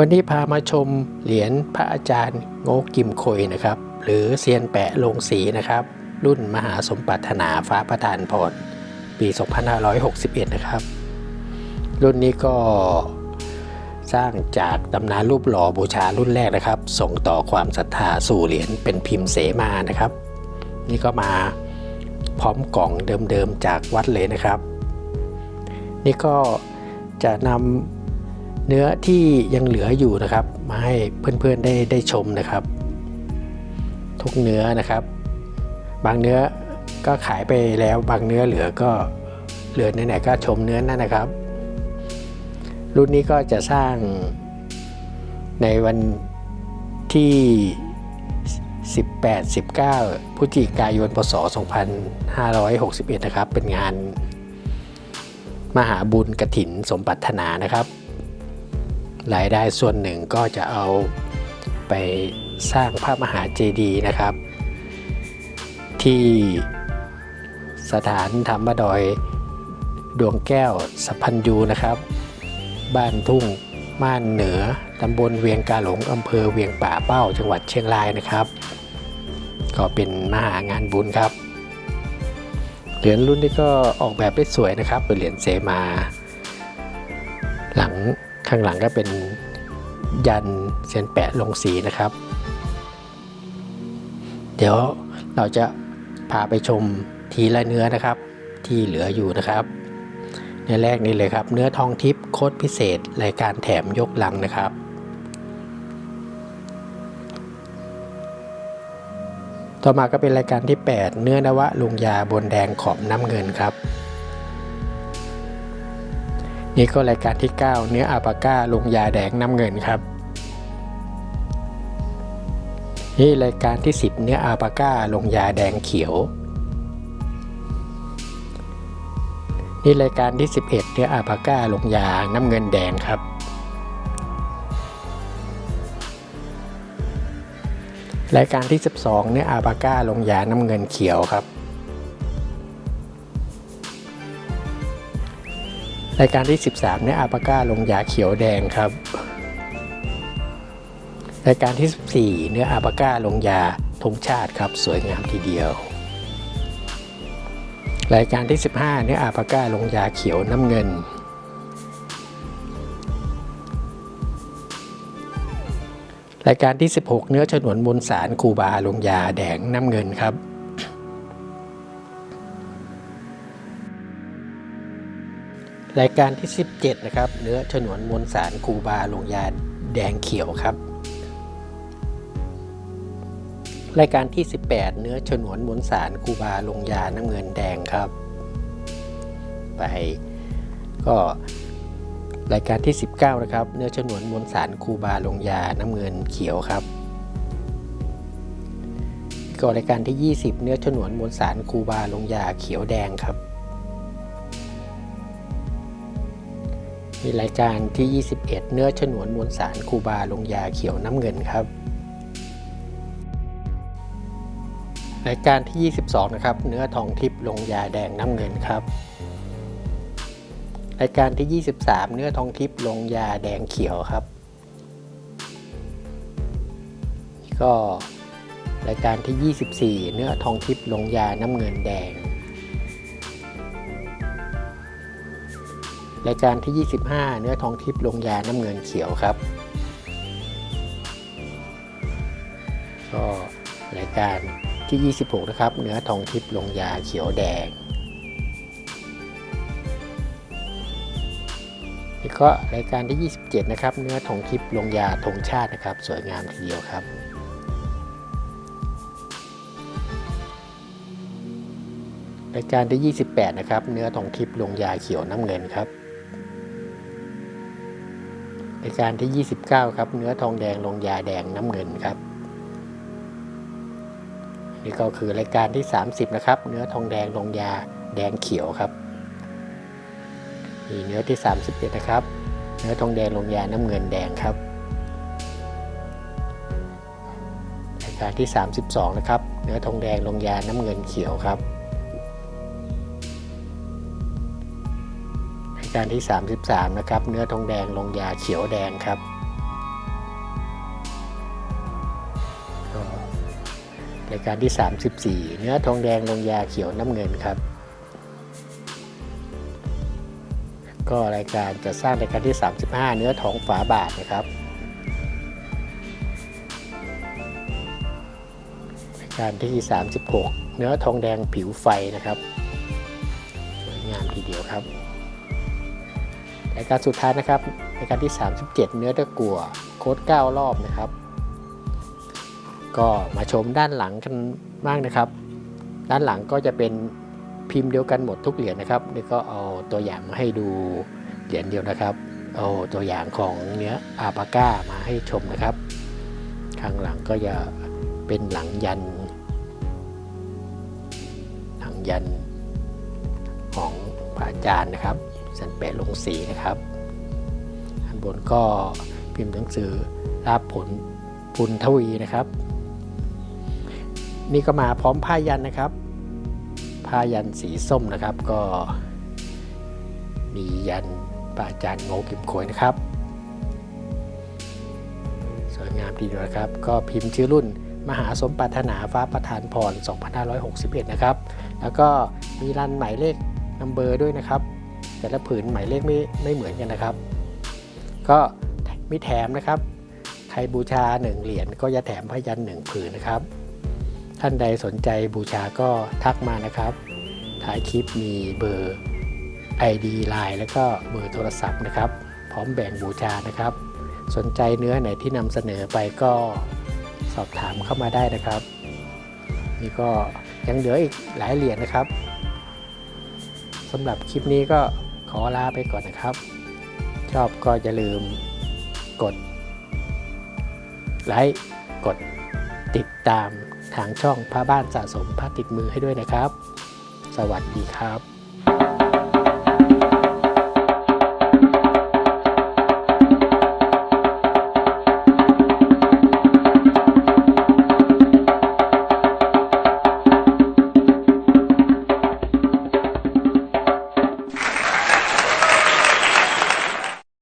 วันนี้พามาชมเหรียญพระอาจารย์โงกิมโคยนะครับ หรือเซียนแปะลงสีนะครับ รุ่นมหาสมปรารถนาฟ้าประทานพรปี 2561 นะครับ รุ่นนี้ก็สร้างจากตำนานรูปหล่อบูชารุ่นแรกนะครับ ส่งต่อความศรัทธาสู่เหรียญเป็นพิมพ์เสมานะครับ นี่ก็มาพร้อมกล่องเดิมๆจากวัดเลยนะครับ นี่ก็จะนำ เนื้อที่ยังเหลืออยู่นะครับ มาให้เพื่อนๆได้ได้ชมนะครับ ทุกเนื้อนะครับ บางเนื้อก็ขายไปแล้วบางเนื้อเหลือก็เหลือไหนๆก็ชมเนื้อนั่นนะครับ รุ่นนี้ก็จะสร้างในวันที่ 18 19พฤศจิกายนพศ 2561 นะครับ เป็นงานมหาบุญกระถินสมปรารถนานะครับ รายได้ส่วนหนึ่งก็จะเอาไปสร้างพระมหาเจดีย์นะครับ ที่สถานธรรมดอยดวงแก้วสัพพัญญูนะครับ บ้านทุ่งม่านเหนือตำบลเวียงกาหลงอำเภอเวียงป่าเป้าจังหวัดเชียงรายนะครับ ก็เป็นมหางานบุญครับ เหรียญรุ่นนี้ก็ออกแบบได้สวยนะครับเป็นเหรียญเสมา หลัง ข้างหลังก็เป็นยันเซียนแปะลงสีนะครับ เดี๋ยวเราจะพาไปชมทีละเนื้อนะครับ ที่เหลืออยู่นะครับเนื้อแรกนี่เลยครับ เนื้อทองทิพย์โคตรพิเศษรายการแถมยกลังนะครับต่อมาก็เป็นรายการที่ 8 เนื้อนวะลุงยาบนแดงขอบน้ำเงินครับ นี่ก็รายการที่ 9 เนื้ออาปาก้าลงยาแดงน้ำเงินครับ นี่รายการที่ 10 เนื้ออาปาก้าลงยาแดงเขียว นี่รายการที่ 11 เนื้ออาปาก้าลงยาน้ำเงินแดงครับ รายการที่ 12 เนื้ออาปาก้าลงยาน้ำเงินเขียวครับ รายการที่ 13เนื้ออาปาก้าลงยาเขียวแดงครับ รายการที่ 14 เนื้ออาปาก้าลงยาธงชาติครับ สวยงามทีเดียว รายการที่ 15 เนื้ออาปาก้าลงยาเขียวน้ำเงิน รายการที่ 16 เนื้อฉนวนมวลสารคูบาลงยาแดงน้ำเงินครับ รายการที่ 17 นะครับ เนื้อฉนวนมวลสารคูบาลงยาแดงเขียวครับ รายการที่ 18 เนื้อฉนวนมวลสารคูบาลงยาน้ำเงินแดงครับ ไปก็รายการที่ 19 นะครับ เนื้อฉนวนมวลสารคูบาลงยาน้ำเงินเขียวครับก็รายการที่ 20 เนื้อฉนวนมวลสารคูบาลงยาเขียวแดงครับ มีรายการที่ 21 เนื้อฉนวนมวลสารคูบาลงยาเขียวน้ำเงินครับ รายการที่ 22 นะครับ เนื้อทองทิพย์ลงยาแดงน้ำเงินครับ รายการที่ 23 เนื้อทองทิพย์ลงยาแดงเขียวครับ ก็รายการที่ 24 เนื้อทองทิพย์ลงยาน้ำเงินแดง รายการที่ 25 เนื้อทองทิพย์ลงยาน้ำเงินเขียวครับก็รายการที่ 26 นะครับ เนื้อทองทิพย์ลงยาเขียวแดงนี่ก็รายการที่ 27 นะครับ เนื้อทองทิพย์ลงยาธงชาตินะครับ สวยงามทีเดียวครับรายการที่ 28 นะครับ เนื้อทองทิพย์ลงยาเขียวน้ำเงินครับ รายการที่ 29 ครับ เนื้อทองแดงลงยาแดงน้ำเงินครับ นี่ก็คือรายการที่ 30 นะครับ เนื้อทองแดงลงยาแดงเขียวครับนี่เนื้อที่ 31 นะครับ เนื้อทองแดงลงยาน้ำเงินแดงครับรายการที่ 32 นะครับ เนื้อทองแดงลงยาน้ำเงินเขียวครับ การที่ 33 นะครับ เนื้อทองแดงลงยาเขียวแดงครับรายการที่ 34 เนื้อทองแดงลงยาเขียวน้ำเงินครับ ก็รายการจะสร้างรายการที่ 35 เนื้อทองฝาบาทนะครับรายการที่ 36 เนื้อทองแดงผิวไฟนะครับสวยงามทีเดียวครับ รายการสุดท้ายนะครับรายการที่ 37 เนื้อตะกั่วโค้ด9รอบนะครับ ก็มาชมด้านหลังกันบ้างนะครับ ด้านหลังก็จะเป็นพิมพ์เดียวกันหมดทุกเหรียญนะครับนี่ก็เอาตัวอย่างมาให้ดูเหรียญเดียวนะครับ เอาตัวอย่างของเนื้ออาปาก้ามาให้ชมนะครับ ข้างหลังก็จะเป็นหลังยัน หลังยันของพระอาจารย์นะครับ สันแปะลงสีนะครับอันบนก็พิมพ์หนังสือราบผลปุณทวีนะครับ นี่ก็มาพร้อมผ้ายันนะครับ ผ้ายันสีส้มนะครับก็มียันพระอาจารย์โงกิมโขยนะครับ สวยงามทีเดียวนะครับ ก็พิมพ์ชื่อรุ่นมหาสมปรารถนาฟ้าประธานพร 2561 นะครับ แล้วก็มีรันหมายเลขนัมเบอร์ด้วยนะครับ แต่ละผืนหมายเลขไม่ไม่เหมือนกันนะครับ ก็มีแถมนะครับ ใครบูชา 1 เหรียญก็จะแถมพยัน1ผืนนะครับ ท่านใดสนใจบูชาก็ทักมานะครับ ท้ายคลิปมีเบอร์ ID Line แล้วก็เบอร์โทรศัพท์นะครับ พร้อมแบ่งบูชานะครับ สนใจเนื้อไหนที่นำเสนอไปก็สอบถามเข้ามาได้นะครับ นี่ก็ยังเหลืออีกหลายเหรียญนะครับสำหรับคลิปนี้ก็ อลาไปก่อนนะครับ ชอบก็อย่าลืมกดไลค์กดติดตามทางช่องพระบ้านสะสมพระติดมือให้ด้วยนะครับ สวัสดีครับ